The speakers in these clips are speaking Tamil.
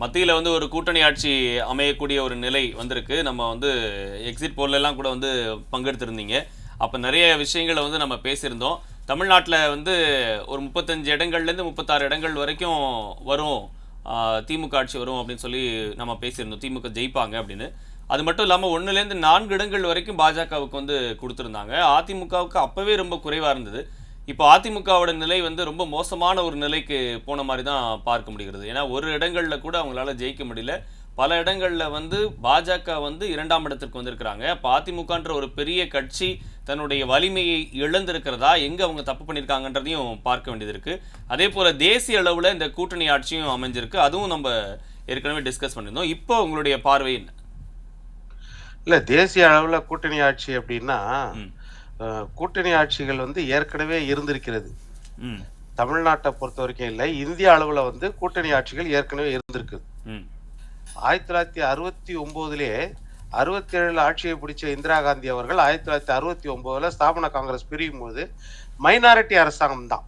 மத்தியில் வந்து ஒரு கூட்டணி ஆட்சி அமையக்கூடிய ஒரு நிலை வந்திருக்கு. நம்ம வந்து எக்ஸிட் போல்லாம் கூட வந்து பங்கெடுத்திருந்தீங்க. அப்போ நிறைய விஷயங்களை வந்து நம்ம பேசியிருந்தோம். தமிழ்நாட்டில் வந்து ஒரு முப்பத்தஞ்சு இடங்கள்லேருந்து முப்பத்தாறு இடங்கள் வரைக்கும் வரும். திமுக ஆட்சி வரும் அப்படின்னு சொல்லி நம்ம பேசியிருந்தோம். திமுக ஜெயிப்பாங்க அப்படின்னு. அது மட்டும் இல்லாமல் ஒன்றுலேருந்து நான்கு இடங்கள் வரைக்கும் பாஜகவுக்கு வந்து கொடுத்துருந்தாங்க. அதிமுகவுக்கு அப்போவே ரொம்ப குறைவாக இருந்தது. இப்போ அதிமுகவோட நிலை வந்து ரொம்ப மோசமான ஒரு நிலைக்கு போன மாதிரி தான் பார்க்க முடிகிறது. ஏன்னா ஒரு இடங்களில் கூட அவங்களால ஜெயிக்க முடியல. பல இடங்களில் வந்து பாஜக வந்து இரண்டாம் இடத்திற்கு வந்திருக்கிறாங்க. அப்போ அதிமுகன்ற ஒரு பெரிய கட்சி தன்னுடைய வலிமையை இழந்திருக்கிறதா? எங்கே அவங்க தப்பு பண்ணியிருக்காங்கன்றதையும் பார்க்க வேண்டியது இருக்கு அதே போல் தேசிய அளவில் இந்த கூட்டணி ஆட்சியும் அமைஞ்சிருக்கு. அதுவும் நம்ம ஏற்கனவே டிஸ்கஸ் பண்ணியிருந்தோம். இப்போ உங்களுடைய பார்வை என்ன? இல்ல தேசிய அளவுல கூட்டணி ஆட்சி அப்படின்னா கூட்டணி ஆட்சிகள் வந்து ஏற்கனவே இருந்திருக்கிறது. தமிழ்நாட்டை பொறுத்த வரைக்கும் இல்லை இந்திய அளவுல வந்து கூட்டணி ஆட்சிகள் ஏற்கனவே இருந்திருக்கு. ஆயிரத்தி தொள்ளாயிரத்தி அறுபத்தி ஒன்பதுலே அறுபத்தி ஏழுல ஆட்சியை பிடிச்ச இந்திரா காந்தி அவர்கள் ஆயிரத்தி தொள்ளாயிரத்தி அறுபத்தி ஒன்பதுல ஸ்தாபன காங்கிரஸ் பிரியும் போது மைனாரிட்டி அரசாங்கம் தான்.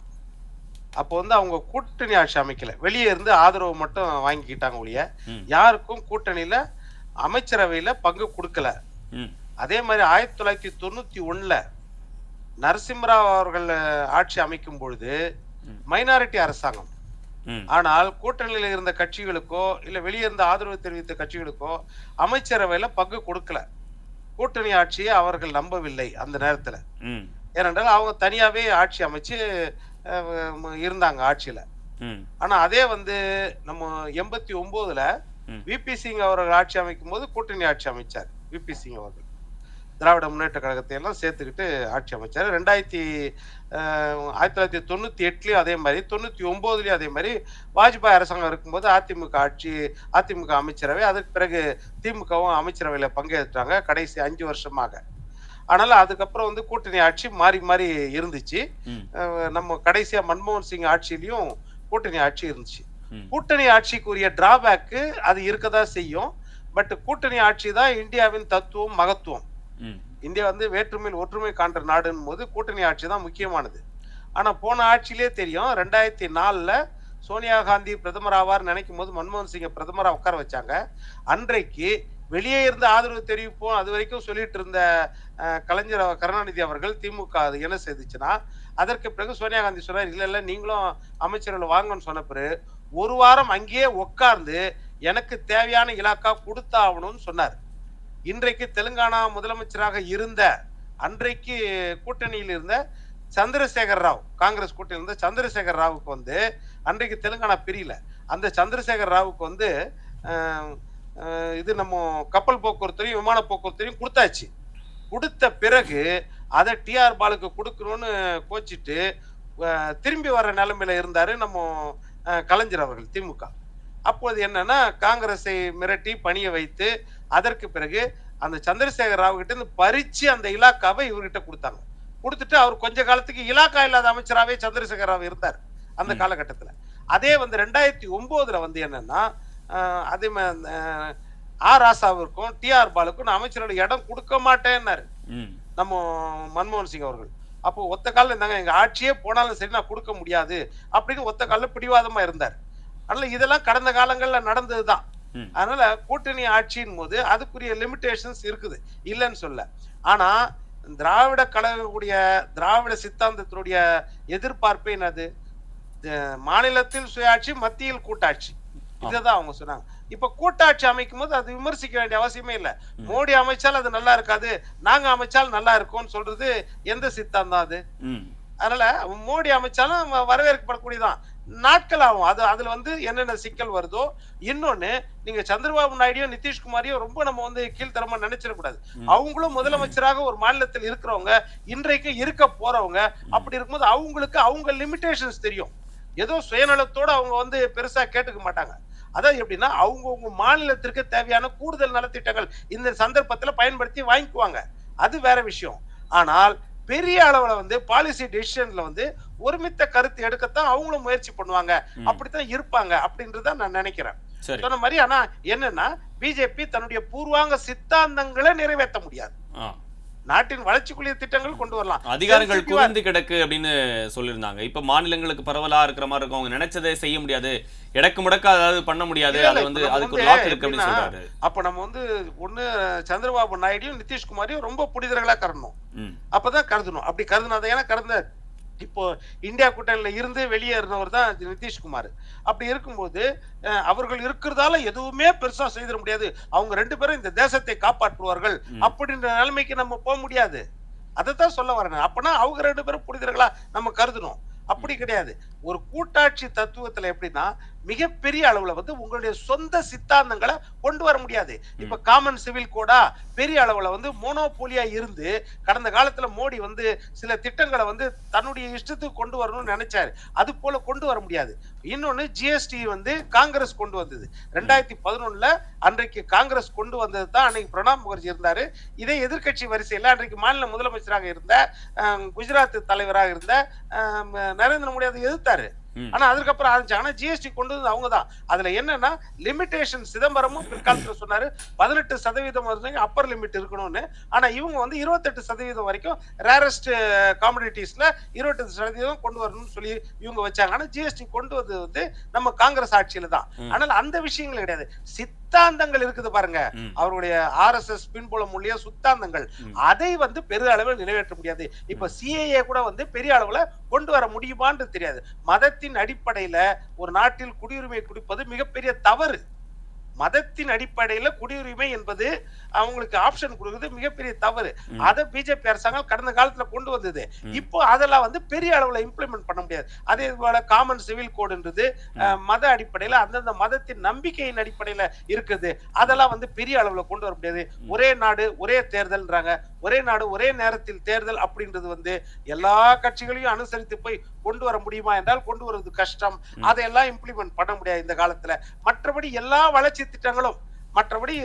அப்போ வந்து அவங்க கூட்டணி ஆட்சி அமைக்கல. வெளியே இருந்து ஆதரவு மட்டும் வாங்கிக்கிட்டாங்க ஒழிய. யாருக்கும் கூட்டணியில அமைச்சரவையில பங்கு கொடுக்கல. அதே மாதிரி ஆயிரத்தி தொள்ளாயிரத்தி தொண்ணூத்தி ஒண்ணுல நரசிம்மராவ் அவர்கள் ஆட்சி அமைக்கும் பொழுது. மைனாரிட்டி அரசாங்கம். ஆனால் கூட்டணியில் இருந்த கட்சிகளுக்கோ இல்ல வெளியே இருந்த ஆதரவு தெரிவித்த கட்சிகளுக்கோ அமைச்சரவையில பங்கு கொடுக்கல. கூட்டணி ஆட்சியை அவர்கள் நம்பவில்லை அந்த நேரத்துல. ஏனென்றால் அவங்க தனியாவே ஆட்சி அமைச்சு இருந்தாங்க ஆட்சியில. ஆனா அதே வந்து நம்ம எண்பத்தி ஒன்பதுல. விபி சிங் அவர்கள் ஆட்சி அமைக்கும் போது கூட்டணி ஆட்சி அமைச்சார். விபி சிங் அவர்கள். திராவிட முன்னேற்ற கழகத்தை எல்லாம் சேர்த்துக்கிட்டு ஆட்சி அமைச்சார். ரெண்டாயிரத்தி ஆயிரத்தி தொள்ளாயிரத்தி தொண்ணூத்தி எட்டுலயும் அதே மாதிரி தொண்ணூத்தி ஒன்பதுலயும் அதே மாதிரி வாஜ்பாய் அரசாங்கம் இருக்கும்போது அதிமுக ஆட்சி அதிமுக அமைச்சரவை அதுக்கு பிறகு திமுகவும் அமைச்சரவையில பங்கேற்றாங்க கடைசி அஞ்சு வருஷமாக. ஆனாலும் அதுக்கப்புறம் வந்து கூட்டணி ஆட்சி மாறி மாறி இருந்துச்சு. நம்ம கடைசியா மன்மோகன் சிங் ஆட்சியிலையும் கூட்டணி ஆட்சி இருந்துச்சு. கூட்டணி ஆட்சிக்குரிய டிராபேக்கு அது இருக்கதான் செய்யும். பட் கூட்டணி ஆட்சி தான் இந்தியாவின் தத்துவம் மகத்துவம். இந்தியா வந்து வேற்றுமையில் ஒற்றுமை காண்ற நாடுன்னும் போது கூட்டணி ஆட்சி தான் முக்கியமானது. ஆனா போன ஆட்சியிலே தெரியும் ரெண்டாயிரத்தி நாலுல சோனியா காந்தி பிரதமர் ஆவார் நினைக்கும் போது மன்மோகன் சிங்கை பிரதமராக உட்கார வச்சாங்க. அன்றைக்கு வெளியே இருந்து ஆதரவு தெரிவிப்போம் அது வரைக்கும் சொல்லிட்டு இருந்த கலைஞர் கருணாநிதி அவர்கள் திமுக அது என்ன செய்துச்சுன்னா அதற்கு பிறகு சோனியா காந்தி சொன்னார் இல்லை இல்லை நீங்களும் அமைச்சர்கள் வாங்கன்னு சொன்ன பிறகு ஒரு வாரம் அங்கேயே உட்கார்ந்து எனக்கு தேவையான இலாக்கா கொடுத்தாகணும்னு சொன்னார். இன்றைக்கு தெலுங்கானா முதலமைச்சராக இருந்த அன்றைக்கு கூட்டணியில் இருந்த சந்திரசேகர் ராவ் காங்கிரஸ் கூட்டணியில் இருந்த சந்திரசேகர் ராவுக்கு வந்து அன்றைக்கு தெலுங்கானா பிரியல. அந்த சந்திரசேகர் ராவுக்கு வந்து இது நம்ம கப்பல் போக்குவரத்தையும் விமான போக்குவரத்தையும் கொடுத்தாச்சு. கொடுத்த பிறகு அதை டிஆர் பாலுக்கு கொடுக்கணும்னு கோச்சிட்டு திரும்பி வர நிலைமையில இருந்தாரு நம்ம கலைஞர் அவர்கள் திமுக அப்போது என்னன்னா காங்கிரஸை மிரட்டி பணிய வைத்து அதற்கு பிறகு அந்த சந்திரசேகர் ராவ் கிட்ட இருந்து பறிச்சு அந்த இலாக்காவை இவர்கிட்ட கொடுத்தாங்க. கொடுத்துட்டு அவர் கொஞ்ச காலத்துக்கு இலாக்கா இல்லாத அமைச்சராகவே சந்திரசேகர் ராவ் இருந்தார் அந்த. காலகட்டத்துல. அதே வந்து ரெண்டாயிரத்தி ஒன்பதுல வந்து என்னன்னா அதே மா- அஹ், ஆர் ராசாவிற்கும் டிஆர் பாலுக்கும் நான் அமைச்சரோட இடம் கொடுக்க மாட்டேன்னாரு. நம்ம மன்மோகன் சிங் அவர்கள். அப்போ ஒத்த காலில் இருந்தாங்க எங்க ஆட்சியே போனாலும் சரி நான் கொடுக்க முடியாது அப்படின்னு ஒத்த காலில் பிடிவாதமா இருந்தார். அதனால இதெல்லாம் கடந்த காலங்கள்ல நடந்ததுதான். அதனால கூட்டணி ஆட்சியின் போது அதுக்குரிய லிமிடேஷன்ஸ் இருக்குது. இல்லைன்னு சொல்ல. ஆனா திராவிட கழகக்கூடிய திராவிட சித்தாந்தத்தினுடைய எதிர்பார்ப்பு என்னது? மாநிலத்தில் சுயாட்சி மத்தியில் கூட்டாட்சி. இதுதான் அவங்க சொன்னாங்க. இப்ப கூட்டாட்சி அமைக்கும் போது அது விமர்சிக்க வேண்டிய அவசியமே இல்ல. மோடி அமைச்சால் அது நல்லா இருக்காது நாங்க அமைச்சால் நல்லா இருக்கும்னு சொல்றது எந்த சித்தாந்தம் அது? அதனால மோடி அமைச்சாலும் வரவேற்கப்படக்கூடியதான் நாட்கள் ஆகும் அது அதுல வந்து என்னென்ன சிக்கல் வருதோ இன்னொன்னு நீங்க சந்திரபாபு நாயுடையும் நிதிஷ்குமாரையும் ரொம்ப நம்ம வந்து கீழ்த்தரமா நினைச்சிடக்கூடாது. அவங்களும் முதலமைச்சராக ஒரு மாநிலத்தில் இருக்கிறவங்க இன்றைக்கு இருக்க போறவங்க அப்படி இருக்கும்போது அவங்களுக்கு அவங்க லிமிடேஷன்ஸ் தெரியும். ஏதோ சுயநலத்தோட அவங்க வந்து பெருசா கேட்டுக்க மாட்டாங்க. அதான் எப்படின்னா அவங்கவுங்க மாநிலத்திற்கு தேவையான கூடுதல் நலத்திட்டங்கள் இந்த சந்தர்ப்பத்துல பயன்படுத்தி வாங்கிக்குவாங்க. அது வேற விஷயம். ஆனால் பெரிய அளவுல வந்து பாலிசி டெசிஷன்ல வந்து ஒருமித்த கருத்து எடுக்கத்தான் அவங்களும் முயற்சி பண்ணுவாங்க. அப்படித்தான் இருப்பாங்க அப்படின்றத நான் நினைக்கிறேன். சொன்ன மாதிரி ஆனா என்னன்னா பிஜேபி தன்னுடைய பூர்வாங்க சித்தாந்தங்களை நிறைவேற்ற முடியாது. நாட்டின் வளர்ச்சிக்குரிய திட்டங்கள் கொண்டு வரலாம். அதிகாரங்கள் குவிந்து கிடக்கு அப்படின்னு சொல்லியிருந்தாங்க. இப்ப மாநிலங்களுக்கு பரவலா இருக்கிற மாதிரி இருக்கும் அவங்க நினைச்சதை செய்ய முடியாது. இடக்கு முடக்க அதாவது பண்ண முடியாது. அது வந்து அதுக்கு ஒரு லாக் இருக்கு அப்படின்னு சொல்றாரு. அப்ப நம்ம வந்து ஒண்ணு சந்திரபாபு நாயுடியும் நிதிஷ்குமாரையும் ரொம்ப புனிதர்களா கருதணும். ம், அப்பதான் கருதணும். அப்படி கருதுனாதான் ஏன்னா கடந்த இப்போ இந்தியா கூட்டணியில இருந்து வெளியேறினவர் தான் நிதிஷ்குமார். அப்படி இருக்கும்போது அவர்கள் இருக்கிறதால எதுவுமே பெருசா செய்திட முடியாது. அவங்க ரெண்டு பேரும் இந்த தேசத்தை காப்பாற்றுவார்கள். அப்படின்ற நிலைமைக்கு நம்ம போக முடியாது. அதைத்தான் சொல்ல வரேன் அப்பனா அவங்க ரெண்டு பேரும் புனிதர்களா நம்ம கருதணும். அப்படி கிடையாது. ஒரு கூட்டாட்சி தத்துவத்துல எப்படின்னா மிகப்பெரிய அளவுல வந்து உங்களுடைய சொந்த சித்தாந்தங்களை கொண்டு வர முடியாது. இப்ப காமன் சிவில் கோடா பெரிய அளவுல வந்து மோனோபோலியா இருந்து கடந்த காலத்துல மோடி வந்து சில திட்டங்களை வந்து தன்னுடைய இஷ்டத்துக்கு கொண்டு வரணும்னு நினைச்சாரு. அது போல கொண்டு வர முடியாது. இன்னொன்னு ஜிஎஸ்டி வந்து காங்கிரஸ் கொண்டு வந்தது. ரெண்டாயிரத்தி பதினொன்னுல அன்றைக்கு காங்கிரஸ் கொண்டு வந்தது தான் அன்னைக்கு பிரணாப் முகர்ஜி இருந்தாரு. இதே எதிர்க்கட்சி வரிசையில அன்றைக்கு மாநில முதலமைச்சராக இருந்த குஜராத் தலைவராக இருந்த நரேந்திர மோடி அதை எதிர்த்தாரு. ஆனா அதுக்கப்புறம் ஆரம்பிச்சு ஆனா ஜிஎஸ்டி கொண்டு வந்து அவங்க தான் அதுல என்னன்னா லிமிடேஷன் சிதம்பரமும் பிற்காலத்துல சொன்னாரு பதினெட்டு சதவீதம் வந்து அப்பர் லிமிட் இருக்கணும்னு. ஆனா இவங்க வந்து இருபத்தெட்டு சதவீதம் வரைக்கும் ரேரஸ்ட் காமடிட்டிஸ்ல இருபத்தெட்டு சதவீதம் கொண்டு வரணும்னு சொல்லி இவங்க வச்சாங்க. ஆனா ஜிஎஸ்டி கொண்டு வந்தது வந்து நம்ம காங்கிரஸ் ஆட்சியில தான். ஆனால் அந்த விஷயங்கள் கிடையாது. சித்தாந்தங்கள் இருக்குது பாருங்க. அவருடைய ஆர்எஸ்எஸ் பின்புலம் உள்ள சுத்தாந்தங்கள். அதை வந்து பெரிய அளவில் நிறைவேற்ற முடியாது. இப்ப சிஏஏ கூட வந்து பெரிய அளவுல கொண்டு வர முடியுமான்னு தெரியாது. மதத்தின் அடிப்படையில ஒரு நாட்டில் குடியுரிமை கொடுப்பது மிகப்பெரிய தவறு. மதத்தின் அடிப்படையில குடியுரிமை என்பது அவங்களுக்கு ஆப்ஷன் கொடுக்கிறது மிகப்பெரிய தவறு. அதை பிஜேபி அரசாங்கம் கடந்த காலத்துல கொண்டு வந்தது. இப்போ அதெல்லாம் வந்து பெரிய அளவுல இம்ப்ளிமெண்ட் பண்ண முடியாது. அதே போல காமன் சிவில் கோடுன்றது மத அடிப்படையில அந்தந்த மதத்தின் நம்பிக்கையின் அடிப்படையில இருக்குது. அதெல்லாம் வந்து பெரிய அளவுல கொண்டு வர முடியாது. ஒரே நாடு ஒரே தேர்தல்ன்றாங்க. ஒரே நாடு ஒரே நேரத்தில் தேர்தல் அப்படின்றது வந்து எல்லா கட்சிகளையும் அனுசரித்து போய் கொண்டு வர முடியுமா என்றால் கொண்டு வருவது கஷ்டம். அதையெல்லாம் இம்ப்ளிமெண்ட் பண்ண முடியாது இந்த காலத்துல. மற்றபடி எல்லா வளர்ச்சி திட்டங்களும் மற்றபடி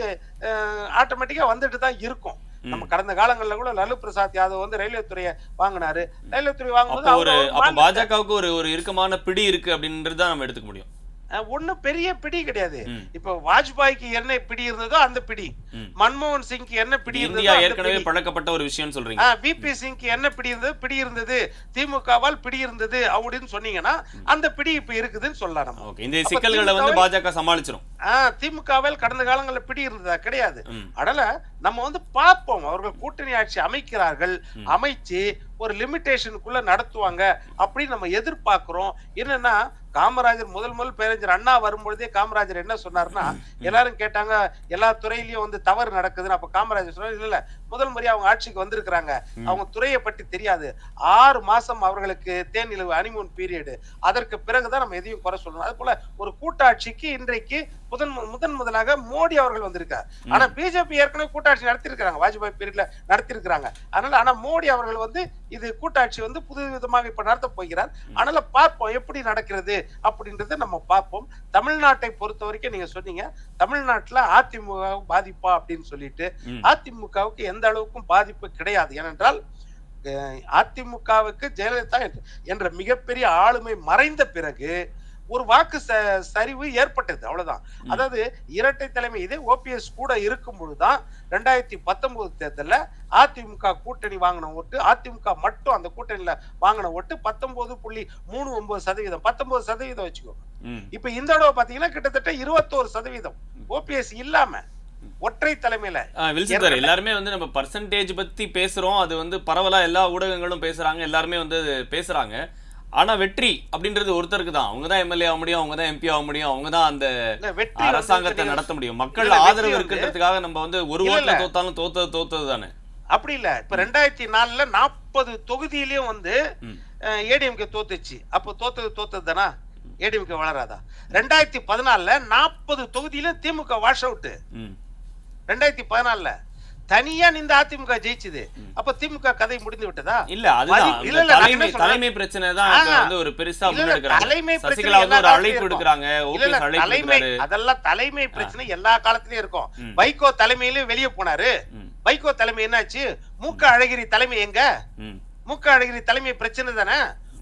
ஆட்டோமேட்டிக்கா வந்துட்டு தான் இருக்கும். நம்ம கடந்த காலங்கள்ல கூட லல்லு பிரசாத் யாதவ் வந்து ரயில்வே துறையை வாங்கினாரு. ரயில்வே துறை வாங்கும்போது ஒரு பாஜகவுக்கு ஒரு ஒரு இறுக்கமான பிடி இருக்கு அப்படின்றது தான் நம்ம எடுத்துக்க முடியும். ஒண்ணும் பெரிய பிடி கிடையாது. இப்ப வாஜ்பாய்க்கு என்ன பிடி இருந்ததோ அந்த பிடி. மன்மோகன் சிங்க்கு என்ன பிடி இருந்ததோ ஏற்கனவே பிடி. பழக்கப்பட்ட ஒரு விஷயம் சொல்றீங்க. விபி சிங்க்கு என்ன பிடி இருந்தது? பிடி இருந்தது. திமுகவால் பிடி இருந்தது அப்படின்னு சொன்னீங்கன்னா அந்த பிடி இப்ப இருக்குதுன்னு சொல்லலாம் நம்ம. இந்த சிக்கல்களை வந்து பாஜக சமாளிச்சிரும். திமுகவில் கடந்த காலங்களில் பிடி இருந்ததா? கிடையாது. அதனால நம்ம வந்து பார்ப்போம். அவர்கள் கூட்டணி ஆட்சி அமைக்கிறார்கள். அமைச்சு ஒரு லிமிட்டேஷனுக்குள்ள நடத்துவாங்க அப்படின்னு நம்ம எதிர்பார்க்கிறோம். என்னன்னா காமராஜர் முதல் முதல் பேரறிஞர் அண்ணா வரும்பொழுதே காமராஜர் என்ன சொன்னார்னா எல்லாரும் கேட்டாங்க எல்லா துறையிலயும் வந்து தவறு நடக்குதுன்னு. அப்ப காமராஜர் சொன்னார் இல்ல இல்ல முதல் முறையா அவங்க ஆட்சிக்கு வந்திருக்கிறாங்க. அவங்க துறையை பற்றி தெரியாது. ஆறு மாசம் அவர்களுக்கு தேனிலவு அனிமூன் பீரியடு அதற்கு பிறகுதான் நம்ம எதையும் குறை சொல்லணும். அது போல ஒரு கூட்டாட்சிக்கு இன்றைக்கு முதன் முதன் முதலாக மோடி அவர்கள் வந்திருக்கார். ஆனா பிஜேபி ஏற்கனவே கூட்டாட்சி நடத்திருக்கிறாங்க வாஜ்பாய் பீரியட்ல நடத்திருக்கிறாங்க அதனால ஆனா மோடி அவர்கள் வந்து இது கூட்டாட்சி வந்து புது விதமாக இப்ப நடத்த போகிறார். அதனால பார்ப்போம் எப்படி நடக்கிறது அப்படின்றத நம்ம பார்ப்போம். தமிழ்நாட்டை பொறுத்த வரைக்கும் நீங்க சொன்னீங்க. தமிழ்நாட்டுல அதிமுக பாதிப்பா அப்படின்னு சொல்லிட்டு. அதிமுகவுக்கு எந்த அளவுக்கும் பாதிப்பு கிடையாது. ஏனென்றால் அதிமுகவுக்கு ஜெயலலிதா என்ற- மிகப்பெரிய ஆளுமை மறைந்த பிறகு ஒரு வாக்கு சரிவு ஏற்பட்டது. அவ்வளவுதான். அதாவது இரட்டை தலைமை இதே ஓபிஎஸ் கூட இருக்கும் பொழுதுதான் ரெண்டாயிரத்தி பத்தொன்பது தேர்தல்ல அதிமுக கூட்டணி வாங்கின ஓட்டு அதிமுக மட்டும் அந்த கூட்டணியில வாங்கின ஓட்டு பத்தொன்பது புள்ளி மூணு ஒன்பது சதவீதம். பத்தொன்பது சதவீதம் வச்சுக்கோங்க. இப்ப இந்த தடவை பாத்தீங்கன்னா கிட்டத்தட்ட இருபத்தோரு சதவீதம். ஓபிஎஸ் இல்லாம ஒற்றை தலைமையில. வில்சன் எல்லாருமே வந்து நம்ம பர்சன்டேஜ் பத்தி பேசுறோம். அது வந்து பரவலா எல்லா ஊடகங்களும் பேசுறாங்க எல்லாருமே வந்து பேசுறாங்க. ஆனா வெற்றி அப்படின்றது ஒருத்தருக்கு தான். அவங்க தான் எம்எல்ஏ ஆக முடியும் அவங்க தான் எம்பி ஆக முடியும் அவங்க தான் அந்த அரசாங்கத்தை. நடத்த முடியும். மக்கள் ஆதரவு இருக்குன்றதுக்காக நம்ம வந்து ஒரு ஓட்டுல. தோத்தாலும் தோத்தது தோத்தது தானே. அப்படி இல்ல. இப்ப ரெண்டாயிரத்தி நாலுல நாற்பது தொகுதியிலயும் வந்து. ஏடிஎம்கே தோத்துச்சு. அப்போ தோத்தது தோத்தது தானா? ஏடிஎம்கே வளராதா? ரெண்டாயிரத்தி பதினாலுல நாற்பது தொகுதியிலும் திமுக வாஷ் அவுட். ரெண்டாயிரத்தி பதினாலுல தனியா நின்று அதிமுக ஜெயிச்சுது. அப்ப திமுக கதை முடிந்து விட்டதா? இல்ல அதுதான். இந்த தலைமை பிரச்சனை தான். வந்து ஒரு பெருசா தலைமை பிரச்சனை ஒரு அழைப்பு. எடுக்கிறாங்க. தலைமை அதெல்லாம் தலைமை பிரச்சனை எல்லா காலத்திலயும் இருக்கும். வைகோ தலைமையிலும் வெளியே போனாரு. வைகோ தலைமை என்னாச்சு? மூக்க அழகிரி தலைமை எங்க. மூக்க அழகிரி தலைமை பிரச்சனை தானே?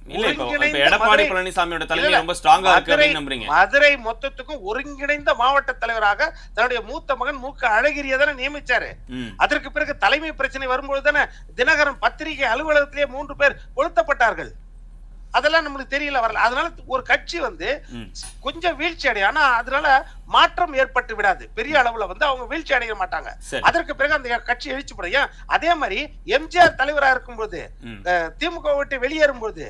எடப்பாடி பழனிசாமியோட தலைமை இல்ல, ரொம்ப ஸ்ட்ராங்கா இருக்கு மதுரை மொத்தத்துக்கும் ஒருங்கிணைந்த மாவட்ட தலைவராக தன்னுடைய மூத்த மகன் மு க அழகிரியை தானே நியமிச்சாரு. அதற்கு பிறகு தலைமை பிரச்சனை வரும்போது தானே தினகரன் பத்திரிகை அலுவலகத்திலேயே மூன்று பேர் கொளுத்தப்பட்டார்கள். அதெல்லாம் நம்மளுக்கு தெரியல வரல. அதனால ஒரு கட்சி வந்து கொஞ்சம் வீழ்ச்சி அடையும். ஆனா அதனால மாற்றம் ஏற்பட்டு விடாது. பெரிய அளவுல வந்து அவங்க வீழ்ச்சி அடைய மாட்டாங்க. அதற்கு பிறகு அந்த கட்சி எழுச்சிப்படும். ஏன்? அதே மாதிரி எம்ஜிஆர் தலைவரா இருக்கும்போது திமுக விட்டு வெளியேறும் போது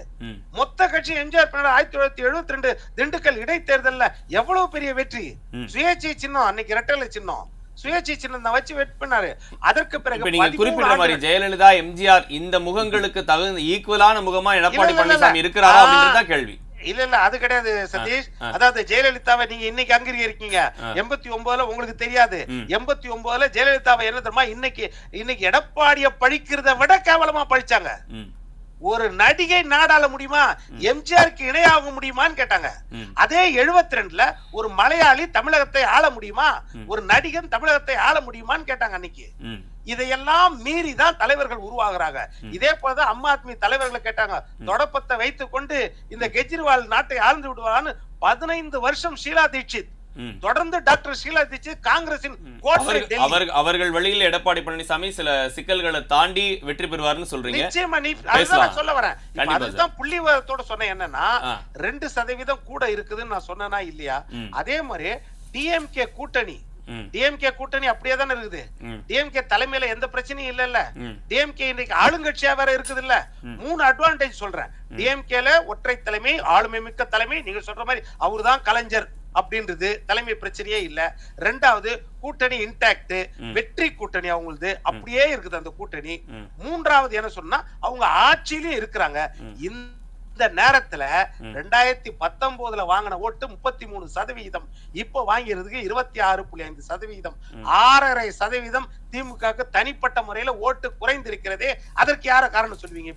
மொத்த கட்சி எம்ஜிஆர் ஆயிரத்தி தொள்ளாயிரத்தி எழுபத்தி ரெண்டு திண்டுக்கல் இடைத்தேர்தல்ல எவ்வளவு பெரிய வெற்றி. சுயேட்சை சின்னம் அன்னைக்கு ரெட்டலை சின்னம். சுயேட்சை சின்னம் தான் வச்சு வெற்றி பண்ணாரு அதற்கு பிறகு நீங்க 13 குறிப்பிட்ட மாதிரி ஜெயலலிதா எம்ஜிஆர் இந்த முகங்களுக்கு தகுந்த ஈக்குவலான முகமா எடப்பாடி பழனிசாமி. இருக்கிறாரா ஆ. அப்படின்றதுதான் கேள்வி இல்ல இல்ல அது கிடையாது சதீஷ். அதாவது ஜெயலலிதாவை நீங்க இன்னைக்கு அங்கீகரிக்கீங்க ஆ. எண்பத்தி ஒன்பதுல உங்களுக்கு தெரியாது. எண்பத்தி ஒன்பதுல ஜெயலலிதாவை என்ன தெரியுமா இன்னைக்கு இன்னைக்கு எடப்பாடிய பழிக்கிறத விட கேவலமா பழிச்சாங்க ஒரு நடிகை நாடாள முடியுமா? எம்ஜிஆருக்கு இணையாக முடியுமான்னு கேட்டாங்க. அதே 72 ரெண்டுல ஒரு மலையாளி தமிழகத்தை ஆள முடியுமா. ஒரு நடிகன் தமிழகத்தை ஆள முடியுமான்னு கேட்டாங்க அன்னைக்கு. இதையெல்லாம் மீறி தான் தலைவர்கள் உருவாகுறாங்க. இதே போலதான் அம்மா ஆத்மி தலைவர்களை கேட்டாங்க. தொடப்பத்தை வைத்துக் கொண்டு இந்த கெஜ்ரிவால் நாட்டை ஆழ்ந்து விடுவான்னு பதினைந்து வருஷம் ஷீலா தீட்சித் தொடர்ந்து டாக்டர் ஷீலா தீட்சித் காங்கிரசின் அவர்கள் வழியில் எடப்பாடி பழனிசாமி சில சிக்கல்களை தாண்டி வெற்றி பெறுவார்னு சொல்றீங்க. நிச்சயமா நீ அதுதான் சொல்ல வரேன். அதுதான் புள்ளி விவரத்தோட சொன்னேன். என்னன்னா. ரெண்டு சதவீதம் கூட இருக்குதுன்னு நான் சொன்னேனா இல்லையா. அதே மாதிரி டிஎம்கே கூட்டணி. டிஎம்கே கூட்டணி அப்படியே தானே இருக்குது. டிஎம்கே தலைமையில எந்த பிரச்சனையும் இல்லல்ல. ம். டிஎம்கே இன்னைக்கு ஆளுங்கட்சியா வேற இருக்குது இல்ல. மூணு அட்வான்டேஜ் சொல்றேன். டிஎம்கேல ஒற்றை தலைமை ஆளுமை மிக்க தலைமை நீங்க சொல்ற மாதிரி அவர்தான் கலைஞர். அப்படின்றது தலைமை பிரச்சனையே இல்ல. ரெண்டாவது கூட்டணி இன்டாக்ட். வெற்றி கூட்டணி அவங்களுது. அப்படியே இருக்குது அந்த கூட்டணி. மூன்றாவது என்ன சொன்னா அவங்க ஆட்சியிலயும் இருக்கிறாங்க. இந்த நேரத்துல. ரெண்டாயிரத்தி பத்தொன்பதுல வாங்கின ஓட்டு முப்பத்தி மூணு சதவிகிதம் இப்போ வாங்கிறதுக்கு இருபத்தி ஆறு புள்ளி ஐந்து சதவிகிதம் ம். ஆறரை சதவீதம் திமுகவுக்கு தனிப்பட்ட முறையில ஓட்டு குறைந்திருக்கிறதே அதற்கு யார காரணம் சொல்லுவீங்க?